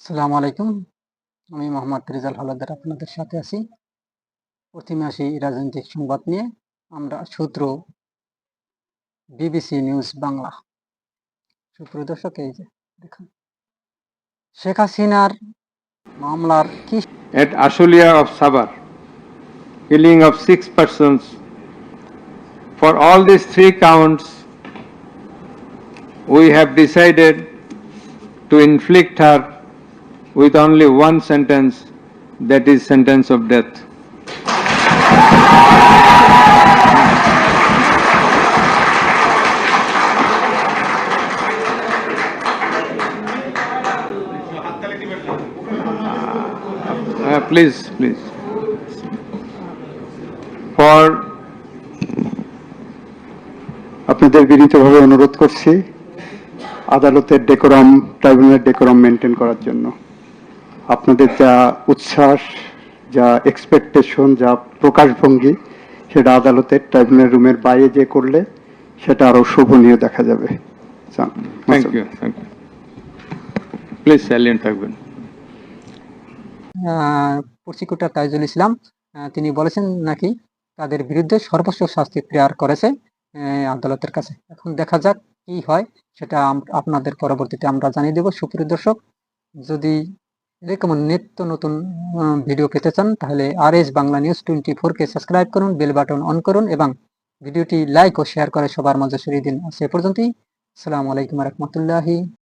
আসসালামু আলাইকুম আমি মোহাম্মদ রেজাল হালাদার আপনাদের সাথে আছি প্রথমে আসি রাজনৈতিক সংবাদ নিয়ে আমরা সূত্র বিবিসি নিউজ বাংলা সুপ্রিয় দর্শক এই যে দেখুন শেখ হাসিনার মামলার কি at Ashulia of Sabar, killing of six persons. For all this three counts, we have decided to inflict her with only one sentence, that is sentence of death. Uh, please, please. For আপনাদের বিনীতভাবে অনুরোধ করছি আদালতের decorum ট্রাইব্যুনালের decorum maintain করার জন্য আপনাদের যা উচ্ছ্বাস যা এক্সপেকটেশন যা প্রকাশভঙ্গি সেটা আদালতের ট্রাইব্যুনাল রুমের বাইরে যে করলে সেটা আরও শোভনীয় দেখা যাবে thank you. Please salient থাকবেন। প্রসিকিউটর তাইজুল ইসলাম তিনি বলেছেন নাকি তাদের বিরুদ্ধে সর্বোচ্চ শাস্তি প্রেয়ার করেছে আদালতের কাছে এখন দেখা যাক কি হয় সেটা আপনাদের পরবর্তীতে আমরা জানিয়ে দেব সুপ্রিয় দর্শক যদি এরকম নিত্য নতুন ভিডিও পেতে চান, তাহলে R S Bangla news twenty ফোরকে সাবস্ক্রাইব করুন বেল বাটন অন করুন এবং ভিডিওটি লাইক ও শেয়ার করে সবার মাঝে সরিয়ে দিন। সে পর্যন্তই। আসসালামু আলাইকুম রহমতুল্লাহি।